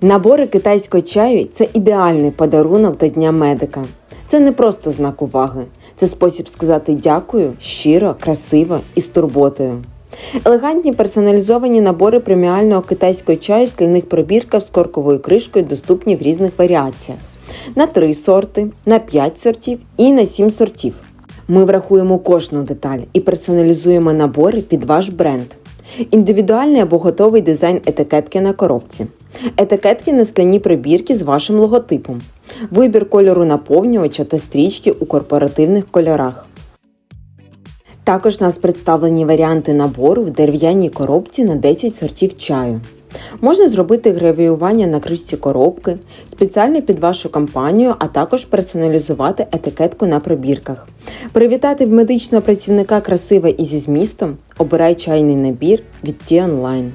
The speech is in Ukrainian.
Набори китайського чаю це ідеальний подарунок до Дня медика. Це не просто знак уваги, це спосіб сказати дякую щиро, красиво і з турботою. Елегантні персоналізовані набори преміального китайського чаю в скляних пробірках з корковою кришкою доступні в різних варіаціях: на 3 сорти, на 5 сортів і на 7 сортів. Ми врахуємо кожну деталь і персоналізуємо набори під ваш бренд. Індивідуальний або готовий дизайн етикетки на коробці. Етикетки на скляні прибірки з вашим логотипом. Вибір кольору наповнювача та стрічки у корпоративних кольорах. Також нас представлені варіанти набору в дерев'яній коробці на 10 сортів чаю. Можна зробити гравіювання на кришці коробки, спеціально під вашу компанію, а також персоналізувати етикетку на пробірках. Привітати медичного працівника красиво і зі змістом. Обирай чайний набір від Ті Онлайн.